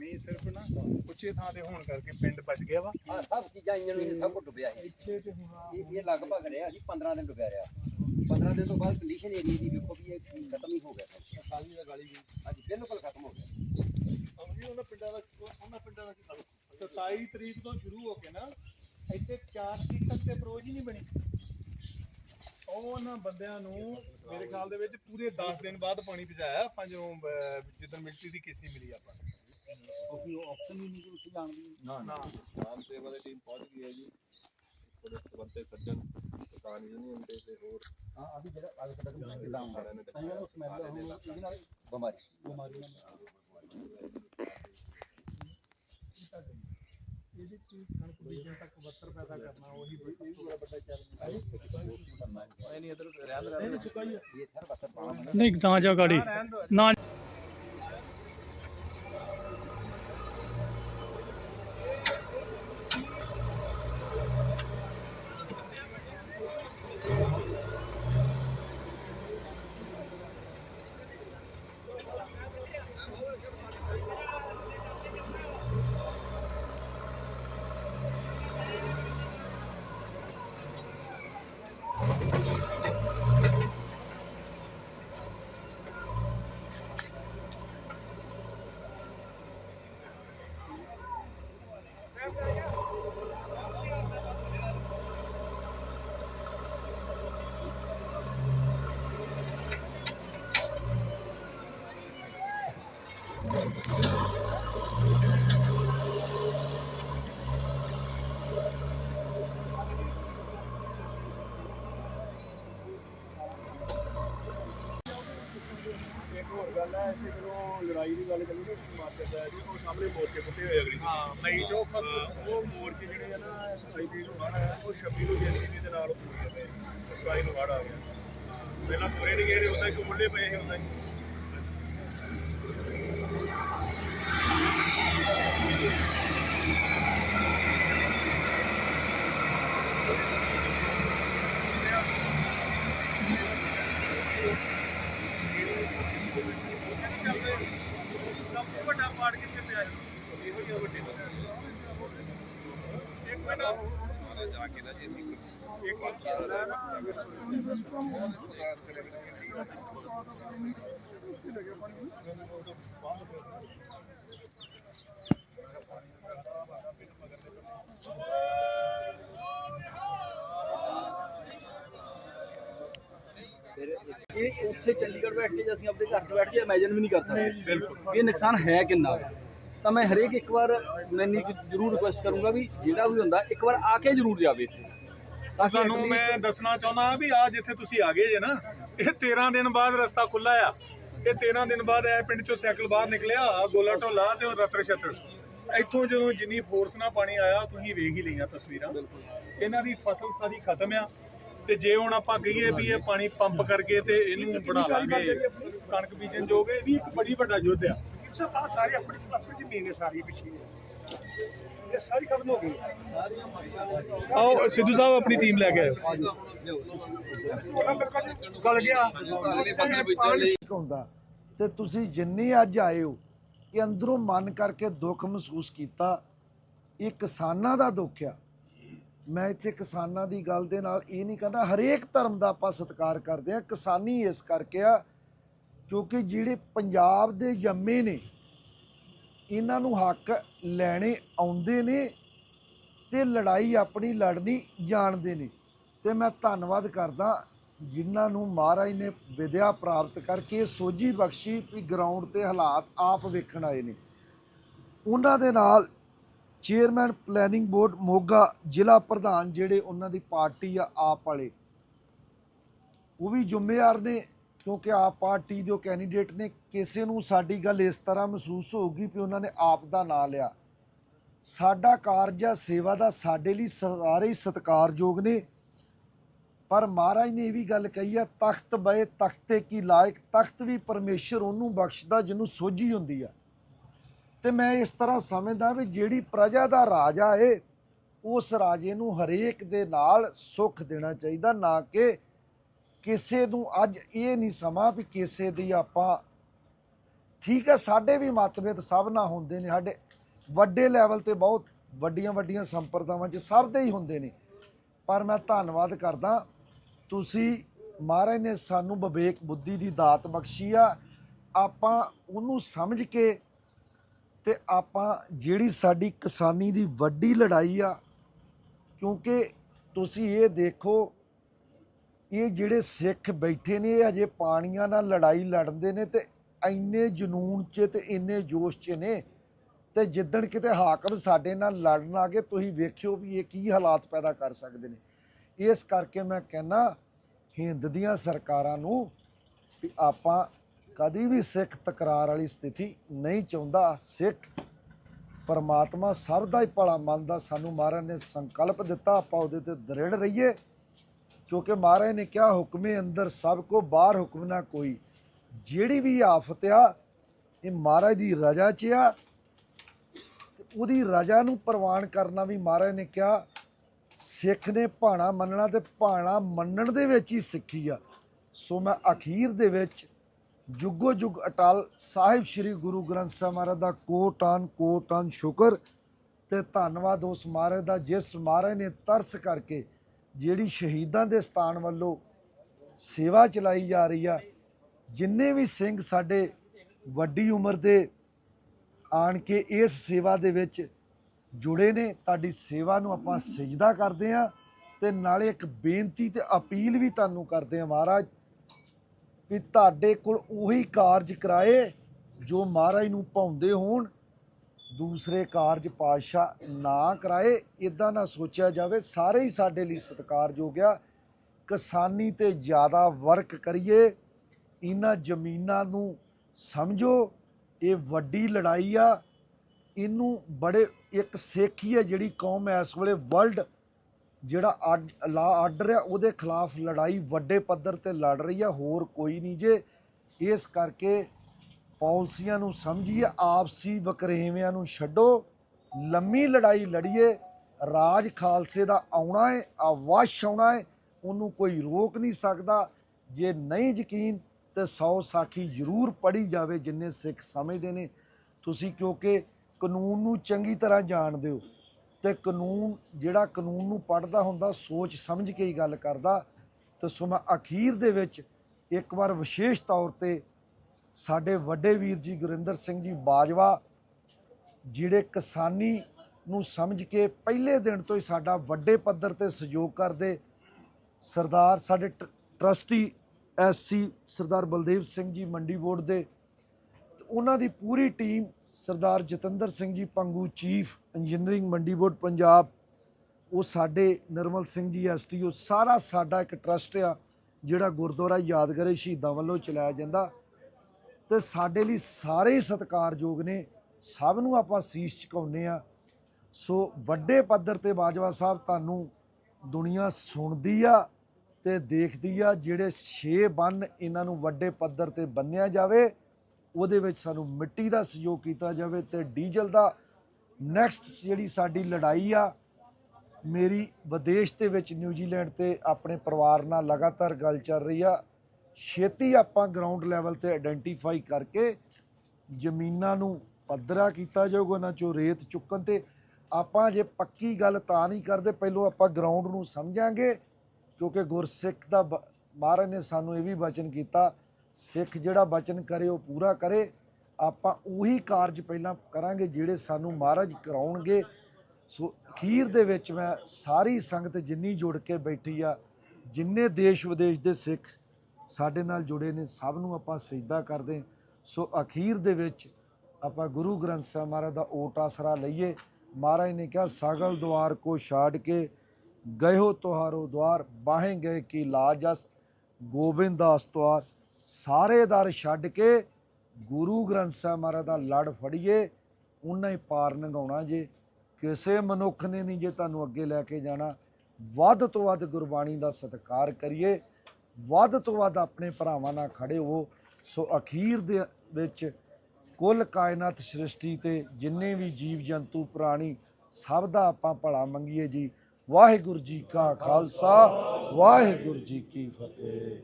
ਉੱਚੇ ਥਾਂ ਤੇ ਹੋਣ ਕਰਕੇ ਪਿੰਡ ਬਚ ਗਿਆ ਵਾ ਆ ਸਭ ਚੀਜ਼ਾਂ ਇੰਜਣ ਵਿੱਚ ਸਭ ਕੁਝ ਡੁੱਬਿਆ ਹੈ ਇੱਥੇ ਤੇ ਹੁਣ ਇਹ ਇਹ ਲਗਭਗ ਰਿਹਾ ਜੀ 15 ਦਿਨ ਡੁੱਬਿਆ ਰਿਹਾ 15 ਦਿਨ ਤੋਂ ਬਾਅਦ ਕੰਡੀਸ਼ਨ ਏਰੀਆ ਦੀ ਵੇਖੋ ਵੀ ਇਹ ਖਤਮ ਹੀ ਹੋ ਗਿਆ ਸਭ ਸਾਲੀ ਦਾ ਗਾਲੀ ਅੱਜ ਬਿਲਕੁਲ ਖਤਮ ਹੋ ਗਿਆ ਅਮਰੀ ਉਹਨਾਂ ਪਿੰਡਾਂ ਦਾ ਉਹਨਾਂ ਪਿੰਡਾਂ ਦਾ 27 ਤਰੀਕ ਤੋਂ ਸ਼ੁਰੂ ਹੋ ਕੇ ਨਾ, ਇੱਥੇ 4 ਤਰੀਕ ਤੱਕ ਤੇ ਅਪਰੋਚ ਹੀ ਨਹੀਂ ਬਣੀ। ਉਹਨਾਂ ਬੰਦਿਆਂ ਨੂੰ ਮੇਰੇ ਖਿਆਲ ਦੇ ਵਿੱਚ ਪੂਰੇ 10 ਦਿਨ ਬਾਅਦ ਪਾਣੀ ਪਹੁੰਚਾਇਆ ਆਪਾਂ ਜਦੋਂ ਅਹ, ਜਿੱਦਣ ਮਿਲਟਰੀ ਦੀ ਕਿਸ਼ਤੀ ਮਿਲੀ ਆਪਾਂ ਨੂੰ। ਕੋਈ ਆਪਸ਼ਨ ਹੀ ਨਹੀਂ ਕਿ ਉੱਥੇ ਜਾਣ ਦੀ? ਨਾ ਰਾਮ ਸੇਵਾ ਦੀ ਟੀਮ ਪਹੁੰਚ ਗਈ ਹੈ ਜੀ। ਸਬੰਤੇ ਸੱਜਣ ਕਿਸਾਨ ਯੂਨੀਅਨ ਦੇ ਤੇ ਹੋਰ। ਹਾਂ ਵੀ ਜਿਹੜਾ ਅੱਜ ਤੱਕ ਕਿਦਾਂ ਹੁੰਦਾ ਸਾਰਿਆਂ ਨੇ ਸਮੈਲ ਹੁਣ ਇਹਦੇ ਨਾਲ ਬਿਮਾਰੀ। ਬਿਮਾਰੀਆਂ ਇਹਦੀ ਚੀਜ਼ ਕਣਕ ਬੀਜਣ ਤੱਕ 72 ਪੈਦਾ ਕਰਨਾ ਉਹੀ ਬੜਾ ਵੱਡਾ ਚੈਲੰਜ ਨਹੀਂ ਇਧਰ ਇਹ ਸਰ ਬਸ ਪਾਣਾ ਨਹੀਂ ਤਾਂ ਜਾ ਗਾੜੀ। ਨਾ ਗੱਲ ਹੈ ਕਿ ਜਦੋਂ ਲੜਾਈ ਦੀ ਗੱਲ ਕਰੀਏ ਦਾ ਜੀ ਉਹ ਸਾਹਮਣੇ ਮੋਰਚੇ ਪੁੱਟੇ ਹੋਏ ਅਗਲੀ ਹਾਂ ਮਈ ਚੋਂ ਫਸਲ ਉਹ ਮੋਰਚੇ ਜਿਹੜੇ ਆ ਨਾ 27 ਤਰੀਕ ਨੂੰ ਆਇਆ ਉਹ 26 ਨੂੰ ਜੇਸੀਬੀ ਦੇ ਨਾਲ ਪੂਰੇ ਪਏ 27 ਨੂੰ ਹੜ ਆ ਗਿਆ। ਪਹਿਲਾਂ ਪੂਰੇ ਨਹੀਂ ਗਏ ਉਹਦਾ ਇੱਕ ਮੁੱਢੇ ਪਏ ਸੀ ਉਹਦਾ ਹੀ ਸਭ ਤੋਂ ਵੱਡਾ ਪਾੜ ਕਿੱਥੇ ਪਿਆ ਇਹੋ ਜਿਹਾ ਵੱਡੇ ਇੱਕ ਮਿੰਟ ਜਾ ਕੇ ਨਾ ਜੀ ਅਸੀਂ ਇੱਕ ਮਿੰਟ ਫਿਰ ਇਹ ਉੱਥੇ ਚੰਡੀਗੜ੍ਹ ਬੈਠ ਕੇ ਜੇ ਅਸੀਂ ਆਪਣੇ ਘਰ 'ਚ ਬੈਠ ਕੇ ਇਮੇਜਿਨ ਵੀ ਨਹੀਂ ਕਰ ਸਕਦੇ। ਇਹ ਨੁਕਸਾਨ ਹੈ ਕਿੰਨਾ? ਤਾਂ ਮੈਂ ਹਰੇਕ ਇੱਕ ਵਾਰ ਮੈਂ ਇੰਨੀ ਕੁ ਜ਼ਰੂਰ ਰਿਕੁਐਸਟ ਕਰੂੰਗਾ ਵੀ ਜਿਹੜਾ ਵੀ ਹੁੰਦਾ ਇੱਕ ਵਾਰ ਆ ਕੇ ਜ਼ਰੂਰ ਜਾਵੇ ਇੱਥੇ। ਤੁਹਾਨੂੰ ਮੈਂ ਦੱਸਣਾ ਚਾਹੁੰਦਾ ਵੀ ਆ ਜਿੱਥੇ ਤੁਸੀਂ ਆ ਗਏ ਜੇ ਨਾ ਇਹ 13 ਦਿਨ ਬਾਅਦ ਰਸਤਾ ਖੁੱਲਾ ਆ। ਇਹ 13 ਦਿਨ ਬਾਅਦ ਇਹ ਪਿੰਡ ਚੋਂ ਸਾਈਕਲ ਬਾਹਰ ਨਿਕਲਿਆ ਗੋਲਾ ਢੋਲਾ ਤੇ ਉਹ ਰਤਰ ਛਤਰ। ਇੱਥੋਂ ਜਦੋਂ ਜਿੰਨੀ ਫੋਰਸ ਨਾਲ ਪਾਣੀ ਆਇਆ ਤੁਸੀਂ ਵੇਖ ਹੀ ਲਈਆਂ ਤਸਵੀਰਾਂ। ਇਹਨਾਂ ਦੀ ਫਸਲ ਸਾਰੀ ਖਤਮ ਆ। ਤੇ ਜੇ ਹੁਣ ਆਪਾਂ ਕਹੀਏ ਵੀ ਇਹ ਪਾਣੀ ਪੰਪ ਕਰਕੇ ਤੇ ਇਹਨੂੰ ਬਣਾ ਲਾਂਗੇ। ਕਣਕ ਬੀਜਣ ਜੋਗੇ ਇਹ ਵੀ ਇੱਕ ਬੜੀ ਵੱਡਾ ਯੁੱਧ ਆ। ਸਾਰੀ ਆਪਣੀ ਆਪਣੀ ਜ਼ਮੀਨ ਹੈ ਸਾਰੀ ਪਿੱਛੇ। ਇਹ ਸਾਰੀ ਖਤਮ ਹੋ ਗਈ ਆਓ, ਸਿੱਧੂ ਸਾਹਿਬ ਆਪਣੀ ਟੀਮ ਲੈ ਕੇ ਆਇਓ। ਗਲ ਗਿਆ ਪਾਣੀ ਹੁੰਦਾ ਤੇ ਤੁਸੀਂ ਜਿੰਨੀ ਅੱਜ ਆਏ ਹੋ ਕਿ ਅੰਦਰੋਂ ਮਨ ਕਰਕੇ ਦੁੱਖ ਮਹਿਸੂਸ ਕੀਤਾ, ਇਹ ਕਿਸਾਨਾਂ ਦਾ ਦੁੱਖ ਆ। ਮੈਂ ਇੱਥੇ ਕਿਸਾਨਾਂ ਦੀ ਗੱਲ ਦੇ ਨਾਲ ਇਹ ਨਹੀਂ ਕਹਿੰਦਾ ਹਰੇਕ ਧਰਮ ਦਾ ਆਪਾਂ ਸਤਿਕਾਰ ਕਰਦੇ ਆ ਕਿਸਾਨੀ ਇਸ ਕਰਕੇ ਆ ਕਿਉਂਕਿ ਜਿਹੜੇ ਪੰਜਾਬ ਦੇ ਜੰਮੇ ਨੇ ਇਹਨਾਂ ਨੂੰ ਹੱਕ ਲੈਣੇ ਆਉਂਦੇ ਨੇ ਤੇ ਲੜਾਈ ਆਪਣੀ ਲੜਨੀ ਜਾਣਦੇ ਨੇ। ਤੇ ਮੈਂ ਧੰਨਵਾਦ ਕਰਦਾ ਜਿਨ੍ਹਾਂ ਨੂੰ ਮਹਾਰਾਜ ਨੇ ਵਿਦਿਆ ਪ੍ਰਾਪਤ ਕਰਕੇ ਸੋਝੀ ਬਖਸ਼ੀ ਵੀ ਗਰਾਊਂਡ ਤੇ ਹਾਲਾਤ ਆਪ ਵੇਖਣ ਆਏ ਨੇ। ਉਹਨਾਂ ਦੇ ਨਾਲ ਚੇਅਰਮੈਨ ਪਲੈਨਿੰਗ ਬੋਰਡ ਮੋਗਾ ਜ਼ਿਲ੍ਹਾ ਪ੍ਰਧਾਨ ਜਿਹੜੇ ਉਹਨਾਂ ਦੀ ਪਾਰਟੀ ਆ ਆਪ ਵਾਲੇ, ਉਹ ਵੀ ਜ਼ਿੰਮੇਵਾਰ ਨੇ। ਕਿਉਂਕਿ ਆਪ ਪਾਰਟੀ ਦੇ ਕੈਂਡੀਡੇਟ ਨੇ, ਕਿਸੇ ਨੂੰ ਸਾਡੀ ਗੱਲ ਇਸ ਤਰ੍ਹਾਂ ਮਹਿਸੂਸ ਹੋਊਗੀ ਵੀ ਉਹਨਾਂ ਨੇ ਆਪ ਦਾ ਨਾਂ ਲਿਆ। ਸਾਡਾ ਕਾਰਜ ਆ, ਸੇਵਾ ਦਾ, ਸਾਡੇ ਲਈ ਸਾਰੇ ਹੀ ਸਤਿਕਾਰਯੋਗ ਨੇ। ਪਰ ਮਹਾਰਾਜ ਨੇ ਇਹ ਵੀ ਗੱਲ ਕਹੀ ਆ, ਤਖਤ ਬਏ ਤਖਤੇ ਕੀ ਲਾਇਕ, ਤਖਤ ਵੀ ਪਰਮੇਸ਼ਰ ਉਹਨੂੰ ਬਖਸ਼ਦਾ ਜਿਹਨੂੰ ਸੋਝੀ ਹੁੰਦੀ ਆ। ਤੇ ਮੈਂ ਇਸ ਤਰ੍ਹਾਂ ਸਮਝਦਾ ਵੀ ਜਿਹੜੀ ਪ੍ਰਜਾ ਦਾ ਰਾਜਾ ਏ, ਉਸ ਰਾਜੇ ਨੂੰ ਹਰੇਕ ਦੇ ਨਾਲ ਸੁੱਖ ਦੇਣਾ ਚਾਹੀਦਾ, ਨਾ ਕਿ ਕਿਸੇ ਨੂੰ ਅੱਜ ਇਹ ਨਹੀਂ ਸਮਾਂ ਵੀ ਕਿਸੇ ਦੀ ਆਪਾਂ ਠੀਕ ਹੈ, ਸਾਡੇ ਵੀ ਮਤਭੇਦ ਸਭ ਨਾਲ ਹੁੰਦੇ ਨੇ, ਸਾਡੇ ਵੱਡੇ ਲੈਵਲ ਤੇ ਬਹੁਤ ਵੱਡੀਆਂ ਵੱਡੀਆਂ ਸੰਪਰਦਾਵਾਂ 'ਚ ਸਭ ਦੇ ਹੀ ਹੁੰਦੇ ਨੇ। ਪਰ ਮੈਂ ਧੰਨਵਾਦ ਕਰਦਾ, ਤੁਸੀਂ ਮਹਾਰਾਜ ਨੇ ਸਾਨੂੰ ਵਿਵੇਕ ਬੁੱਧੀ ਦੀ ਦਾਤ ਬਖਸ਼ੀ ਆ, ਆਪਾਂ ਉਹਨੂੰ ਸਮਝ ਕੇ ਤੇ ਆਪਾਂ ਜਿਹੜੀ ਸਾਡੀ ਕਿਸਾਨੀ ਦੀ ਵੱਡੀ ਲੜਾਈ ਆ, ਕਿਉਂਕਿ ਤੁਸੀਂ ਇਹ ਦੇਖੋ ਇਹ ਜਿਹੜੇ ਸਿੱਖ ਬੈਠੇ ਨੇ, ਇਹ ਅਜੇ ਪਾਣੀਆਂ ਨਾਲ ਲੜਾਈ ਲੜਦੇ ਨੇ ਤੇ ਇੰਨੇ ਜਨੂਨ 'ਚ ਤੇ ਇੰਨੇ ਜੋਸ਼ 'ਚ ਨੇ ਤੇ ਜਿੱਦਣ ਕਿਤੇ ਹਾਕਮ ਸਾਡੇ ਨਾਲ ਲੜਨ ਆ ਗਏ, ਤੁਸੀਂ ਵੇਖਿਓ ਵੀ ਇਹ ਕੀ ਹਾਲਾਤ ਪੈਦਾ ਕਰ ਸਕਦੇ ਨੇ। ਇਸ ਕਰਕੇ ਮੈਂ ਕਹਿੰਨਾ, ਹਿੰਦ ਦੀਆਂ ਸਰਕਾਰਾਂ ਨੂੰ ਵੀ ਆਪਾਂ ਕਦੀ ਵੀ ਸਿੱਖ ਤਕਰਾਰ ਵਾਲੀ ਸਥਿਤੀ ਨਹੀਂ ਚਾਹੁੰਦਾ। ਸਿੱਖ ਪਰਮਾਤਮਾ ਸਭ ਦਾ ਹੀ ਭਲਾ ਮੰਨਦਾ, ਸਾਨੂੰ ਮਹਾਰਾਜ ਨੇ ਸੰਕਲਪ ਦਿੱਤਾ, ਆਪਾਂ ਉਹਦੇ ਤੇ ਦ੍ਰਿੜ ਰਹੀਏ। ਕਿਉਂਕਿ ਮਹਾਰਾਜ ਨੇ ਕਿਹਾ, ਹੁਕਮੇ ਅੰਦਰ ਸਭ ਕੋ ਬਾਹਰ ਹੁਕਮ ਨਾ ਕੋਈ। ਜਿਹੜੀ ਵੀ ਆਫਤ ਆ, ਇਹ ਮਹਾਰਾਜ ਦੀ ਰਜ਼ਾ 'ਚ ਆ। ਤੇ ਉਹਦੀ ਰਜ਼ਾ ਨੂੰ ਪ੍ਰਵਾਨ ਕਰਨਾ ਵੀ ਮਹਾਰਾਜ ਨੇ ਕਿਹਾ, ਸਿੱਖ ਨੇ ਭਾਣਾ ਮੰਨਣਾ ਤੇ ਭਾਣਾ ਮੰਨਣ ਦੇ ਵਿੱਚ ਹੀ ਸਿੱਖੀ ਆ। ਸੋ ਮੈਂ ਅਖੀਰ ਦੇ ਵਿੱਚ ਜੁਗੋ ਜੁਗ ਅਟਲ ਸਾਹਿਬ ਸ੍ਰੀ ਗੁਰੂ ਗ੍ਰੰਥ ਸਾਹਿਬ ਮਹਾਰਾਜ ਦਾ ਕੋਟਾਨ ਕੋਟਾਨ ਸ਼ੁਕਰ ਤੇ ਧੰਨਵਾਦ ਉਸ ਮਹਾਰਾਜ ਦਾ, ਜਿਸ ਮਹਾਰਾਜ ਨੇ ਤਰਸ ਕਰਕੇ ਜਿਹੜੀ ਸ਼ਹੀਦਾਂ ਦੇ ਸਥਾਨ ਵੱਲੋਂ ਸੇਵਾ ਚਲਾਈ ਜਾ ਰਹੀ ਆ, ਜਿੰਨੇ ਵੀ ਸਿੰਘ ਸਾਡੇ ਵੱਡੀ ਉਮਰ ਦੇ ਆਣ ਕੇ ਇਸ ਸੇਵਾ ਦੇ ਵਿੱਚ ਜੁੜੇ ਨੇ, ਤੁਹਾਡੀ ਸੇਵਾ ਨੂੰ ਆਪਾਂ ਸਜਦਾ ਕਰਦੇ ਆ ਤੇ ਨਾਲੇ ਇੱਕ ਬੇਨਤੀ ਤੇ ਅਪੀਲ ਵੀ ਤੁਹਾਨੂੰ ਕਰਦੇ ਆ ਮਹਾਰਾਜ ਵੀ ਤੁਹਾਡੇ ਕੋਲ ਉਹੀ ਕਾਰਜ ਕਰਾਏ ਜੋ ਮਹਾਰਾਜ ਨੂੰ ਪਾਉਂਦੇ ਹੋਣ। ਦੂਸਰੇ ਕਾਰਜ ਪਾਤਸ਼ਾਹ ਨਾ ਕਰਾਏ ਇਦਾਂ ਨਾ ਸੋਚਿਆ ਜਾਵੇ, ਸਾਰੇ ਹੀ ਸਾਡੇ ਲਈ ਸਤਿਕਾਰਯੋਗ ਆ। ਕਿਸਾਨੀ ਤੇ ਜ਼ਿਆਦਾ ਵਰਕ ਕਰੀਏ, ਇਹਨਾਂ ਜ਼ਮੀਨਾਂ ਨੂੰ ਸਮਝੋ, ਇਹ ਵੱਡੀ ਲੜਾਈ ਆ। ਇਹਨੂੰ ਬੜੇ, ਇੱਕ ਸੇਖੀ ਹੈ ਜਿਹੜੀ ਕੌਮ ਹੈ ਇਸ ਵੇਲੇ ਵਰਲਡ, ਜਿਹੜਾ ਲਾ ਆਰਡਰ ਆ, ਉਹਦੇ ਖਿਲਾਫ ਲੜਾਈ ਵੱਡੇ ਪੱਧਰ ਤੇ ਲੜ ਰਹੀ ਆ, ਹੋਰ ਕੋਈ ਨਹੀਂ ਜੇ। ਇਸ ਕਰਕੇ ਪਾਲਿਸੀਆਂ ਨੂੰ ਸਮਝੀਏ, ਆਪਸੀ ਵਕਰੇਵਿਆਂ ਨੂੰ ਛੱਡੋ, ਲੰਮੀ ਲੜਾਈ ਲੜੀਏ, ਰਾਜ ਖਾਲਸੇ ਦਾ ਆਉਣਾ ਹੈ ਆਵਾਸ਼ ਆਉਣਾ ਹੈ ਉਹਨੂੰ ਕੋਈ ਰੋਕ ਨਹੀਂ ਸਕਦਾ। ਜੇ ਨਹੀਂ ਯਕੀਨ, ਤੇ 100 ਸਾਖੀ ਜ਼ਰੂਰ ਪੜੀ ਜਾਵੇ ਜਿੰਨੇ ਸਿੱਖ ਸਮਝਦੇ ਨੇ। ਤੁਸੀਂ ਕਿਉਂਕਿ ਕਾਨੂੰਨ ਨੂੰ ਚੰਗੀ ਤਰ੍ਹਾਂ ਜਾਣਦੇ ਹੋ, ਤੇ ਕਾਨੂੰਨ, ਜਿਹੜਾ ਕਾਨੂੰਨ ਨੂੰ ਪੜਦਾ ਹੁੰਦਾ, ਸੋਚ ਸਮਝ ਕੇ ਹੀ ਗੱਲ ਕਰਦਾ। ਤੇ ਸੋ ਮੈਂ ਅਖੀਰ ਦੇ ਵਿੱਚ ਇੱਕ ਵਾਰ ਵਿਸ਼ੇਸ਼ ਤੌਰ ਤੇ ਸਾਡੇ ਵੱਡੇ ਵੀਰ ਜੀ ਗੁਰਿੰਦਰ ਸਿੰਘ ਜੀ ਬਾਜਵਾ, ਜਿਹੜੇ ਕਿਸਾਨੀ ਨੂੰ ਸਮਝ ਕੇ ਪਹਿਲੇ ਦਿਨ ਤੋਂ ਹੀ ਸਾਡਾ ਵੱਡੇ ਪੱਧਰ ਤੇ ਸਹਿਯੋਗ ਕਰਦੇ, ਸਰਦਾਰ ਸਾਡੇ ਟ- trustee SC Sardar Baldev Singh ji Mandi board ਦੇ ਉਹਨਾਂ ਦੀ ਪੂਰੀ team Sardar Jatinder Singh ji Pangu chief engineering Mandi board Punjab, ਉਹ ਸਾਡੇ ਨਿਰਮਲ ਸਿੰਘ ਜੀ ਐਸਟੀਓ ਸਾਰਾ ਸਾਡਾ ਇੱਕ ਟਰਸਟ ਆ, ਜਿਹੜਾ ਗੁਰਦੁਆਰਾ ਯਾਦਗਾਰੇ ਸ਼ਹੀਦਾਂ ਵੱਲੋਂ ਚਲਾਇਆ ਜਾਂਦਾ। ਤੇ ਸਾਡੇ ਲਈ ਸਾਰੇ ਹੀ ਸਤਿਕਾਰਯੋਗ ਨੇ, ਸਭ ਨੂੰ ਆਪਾਂ ਸੀਸ ਝੁਕਾਉਂਦੇ ਆ ਸੋ ਵੱਡੇ ਪੱਧਰ ਤੇ ਬਾਜਵਾ ਸਾਹਿਬ ਤੁਹਾਨੂੰ ਦੁਨੀਆ ਸੁਣਦੀ ਆ ਤੇ ਦੇਖਦੀ ਆ, ਜਿਹੜੇ ਛੇ ਬੰਨ ਇਹਨਾਂ ਨੂੰ ਵੱਡੇ ਪੱਧਰ ਤੇ ਬੰਨਿਆ ਜਾਵੇ, ਉਹਦੇ ਵਿੱਚ ਸਾਨੂੰ ਮਿੱਟੀ ਦਾ ਸਹਿਯੋਗ ਕੀਤਾ ਜਾਵੇ ਤੇ ਡੀਜ਼ਲ ਦਾ ਨੈਕਸਟ ਜਿਹੜੀ ਸਾਡੀ ਲੜਾਈ ਆ, ਮੇਰੀ ਵਿਦੇਸ਼ ਦੇ ਵਿੱਚ ਨਿਊਜ਼ੀਲੈਂਡ ਤੇ ਆਪਣੇ ਪਰਿਵਾਰ ਨਾਲ ਲਗਾਤਾਰ ਗੱਲ ਚੱਲ ਰਹੀ ਆ। ਛੇਤੀ ਆਪਾਂ ਗਰਾਊਂਡ ਲੈਵਲ ਤੇ ਆਇਡੈਂਟੀਫਾਈ ਕਰਕੇ ਜ਼ਮੀਨਾਂ ਨੂੰ ਪੱਧਰਾ ਕੀਤਾ ਜਾਊਗਾ, ਉਹਨਾਂ ਚੋਂ ਰੇਤ ਚੁੱਕਣ ਤੇ। ਆਪਾਂ ਜੇ ਪੱਕੀ ਗੱਲ ਤਾਂ ਨਹੀਂ ਕਰਦੇ, ਪਹਿਲੋਂ ਆਪਾਂ ਗਰਾਊਂਡ ਨੂੰ ਸਮਝਾਂਗੇ, ਕਿਉਂਕਿ ਗੁਰਸਿੱਖ ਦਾ ਬ- ਮਹਾਰਾਜ ਨੇ ਸਾਨੂੰ ਇਹ ਵੀ ਬਚਨ ਕੀਤਾ, ਸਿੱਖ ਜਿਹੜਾ ਬਚਨ ਕਰੇ, ਉਹ ਪੂਰਾ ਕਰੇ। ਆਪਾਂ ਉਹੀ ਕਾਰਜ ਪਹਿਲਾਂ ਕਰਾਂਗੇ ਜਿਹੜੇ ਸਾਨੂੰ ਮਹਾਰਾਜ ਕਰਾਉਣਗੇ। ਸੋ ਅਖੀਰ ਦੇ ਵਿੱਚ ਮੈਂ ਸਾਰੀ ਸੰਗਤ ਜਿੰਨੀ ਜੁੜ ਕੇ ਬੈਠੀ ਆ, ਜਿੰਨੇ ਦੇਸ਼ ਵਿਦੇਸ਼ ਦੇ ਸਿੱਖ ਸਾਡੇ ਨਾਲ ਜੁੜੇ ਨੇ, ਸਭ ਨੂੰ ਆਪਾਂ ਸਜਦਾ ਕਰਦੇ ਸੋ ਅਖੀਰ ਦੇ ਵਿੱਚ ਆਪਾਂ ਗੁਰੂ ਗ੍ਰੰਥ ਸਾਹਿਬ ਮਹਾਰਾਜ ਦਾ ਓਟ ਆਸਰਾ ਲਈਏ। ਮਹਾਰਾਜ ਨੇ ਕਿਹਾ, ਸਾਗਲ ਦੁਆਰ ਕੋ ਛਾੜ ਕੇ ਗਏ ਹੋ ਤੁਹਾਰੋ ਦੁਆਰ, ਬਾਹੇ ਗਏ ਕੀ ਲਾਜਸ ਗੋਬਿੰਦ ਦਾਸ ਦਵਾਰ ਸਾਰੇ ਦਰ ਛੱਡ ਕੇ ਗੁਰੂ ਗ੍ਰੰਥ ਸਾਹਿਬ ਮਹਾਰਾਜ ਦਾ ਲੜ ਫੜੀਏ ਉਹਨਾਂ ਹੀ ਪਾਰ ਨਗਾਉਣਾ ਜੇ। ਕਿਸੇ ਮਨੁੱਖ ਨੇ ਨਹੀਂ ਜੇ ਤੁਹਾਨੂੰ ਅੱਗੇ ਲੈ ਕੇ ਜਾਣਾ। ਵੱਧ ਤੋਂ ਵੱਧ ਗੁਰਬਾਣੀ ਦਾ ਸਤਿਕਾਰ ਕਰੀਏ। ਵੱਧ ਤੋਂ ਵੱਧ ਆਪਣੇ ਭਰਾਵਾਂ ਨਾਲ ਖੜੇ ਹੋ ਸੋ ਅਖੀਰ ਦੇ ਵਿੱਚ ਕੁੱਲ ਕਾਇਨਾਤ ਸ੍ਰਿਸ਼ਟੀ ਤੇ ਜਿੰਨੇ ਵੀ ਜੀਵ ਜੰਤੂ ਪ੍ਰਾਣੀ, ਸਭ ਦਾ ਆਪਾਂ ਭਲਾ ਮੰਗੀਏ ਜੀ। ਵਾਹਿਗੁਰੂ ਜੀ ਕਾ ਖਾਲਸਾ, ਵਾਹਿਗੁਰੂ ਜੀ ਕੀ ਫਤਿਹ।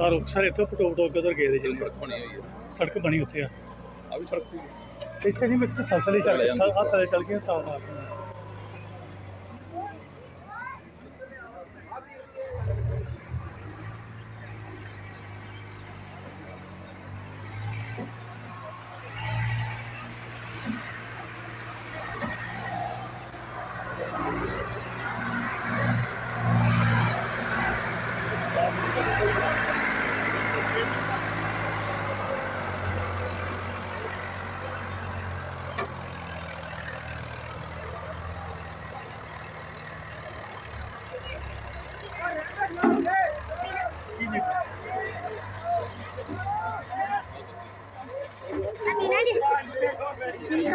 ਆ ਰੁਕ ਸਰ ਇੱਥੋਂ ਪਟੋ ਪਟੋ ਕੇ ਉਧਰ ਗਏ ਦੇ ਜੀ ਸੜਕ ਬਣੀ ਹੋਈ ਹੈ। ਸੜਕ ਬਣੀ ਉੱਥੇ ਆ। ਆ ਵੀ ਸੜਕ ਸੀ। ਇੱਥੇ ਨਹੀਂ ਮੈਂ ਥਸਲੇ ਚੱਲ ਗਿਆ ਹੱਥ ਚੱਲ ਗਿਆ ਤਾਂ ਆ